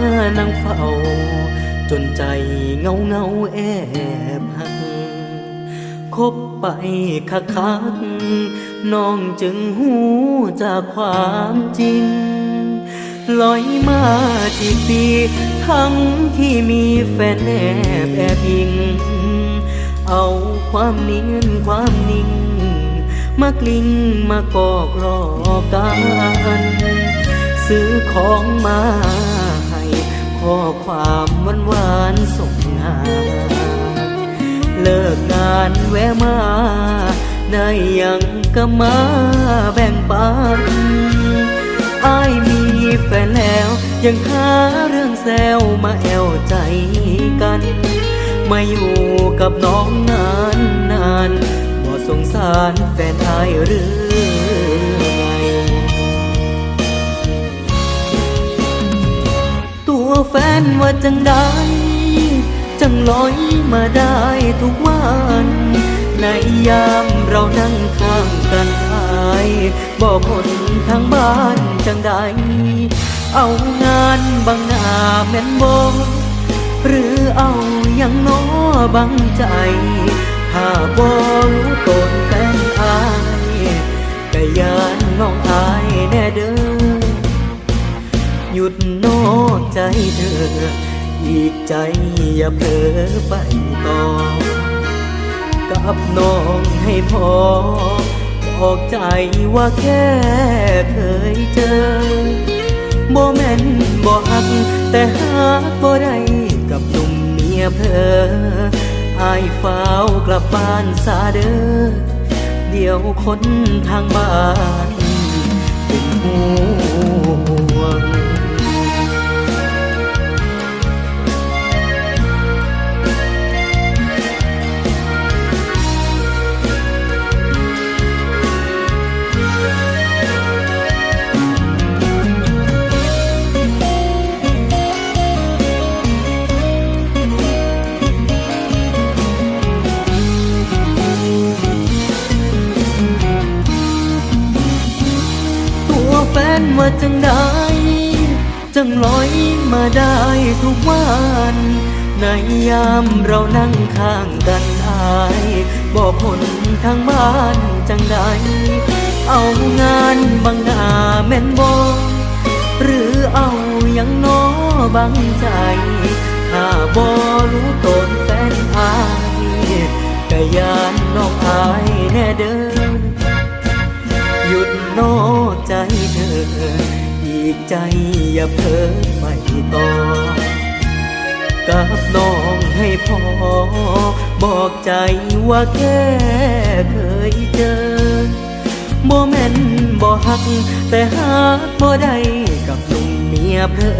านั่งเฝ้า จนใจเงาเงาแอบหักคบไปคักคักน้องจึงหูจากความจริง ลอยมาจีบปี ทั้งที่มีแฟนแอบแอบอิง เอาความเนียนความนิ่ง มากลิ้งมากอกลอกัน ซื้อของมา ข้อความหวานหวานๆส่งงานเลิกงานแวะมาได้ยังก็มาแบ่งปันอายมีแฟนแล้ว ยังหาเรื่องแซวมาแอวใจกัน มาอยู่กับน้องนานนานบ่สงสารแฟนอายหรือ ว่าจังได้จังลอยมาได้ทุกวัน ในยามเรานั่งข้างกันหายบอกคนทางบ้านจังได้เอางานบังหน้าแม่นบงหรือเอาอย่างน้อบังใจ ถ้าบอรู้ตนแฟนอายก็ยานน้องอาย หยุดนอกใจเธอ อีกใจอย่าเผลอไปต่อ กับน้องให้พอ บอกใจว่าแค่เคยเจอบ่แม่นบ่หัก แต่หากบ่ได้กับหนุ่มเมียเพออายฝ้าวกลับบ้านซาเด้อเดี๋ยวคนทางบ้านเป็นห่ นว่าจังได้จังลอยมาได้ทุกวันในยามเรานั่งข้างกันอายบอกคนทางบ้านจังได้เอางานบังหน้าแม่นบอหรือเอาอย่างน้อบังใจ ถ้าบอรู้ตนแฟนอายก็ยานน้องอายแน่เด้อ ออีกใจอย่าเพ้อไปต่อ กับน้องให้พอ บอกใจว่าแค่เคยเจอบ่แม่นบ่หัก แต่หากบ่ได้กับหนุ่มเมียเพอ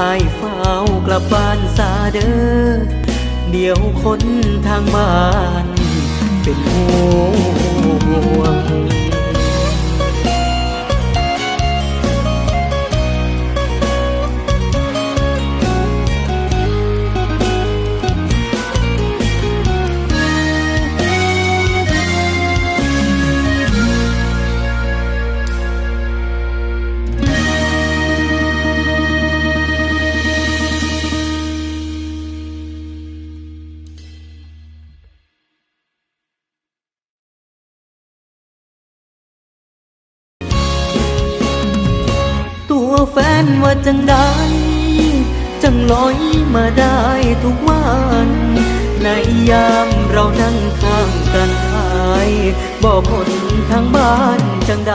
อายเฝ้ากลับบ้านซาเด้อเดี๋ยวคนทางบ้านเป็นห่วง แฟนว่าจังใดจังลอยมาได้ทุกวัน ในยามเรานั่งข้างกันหายบอกคนทางบ้านจังใด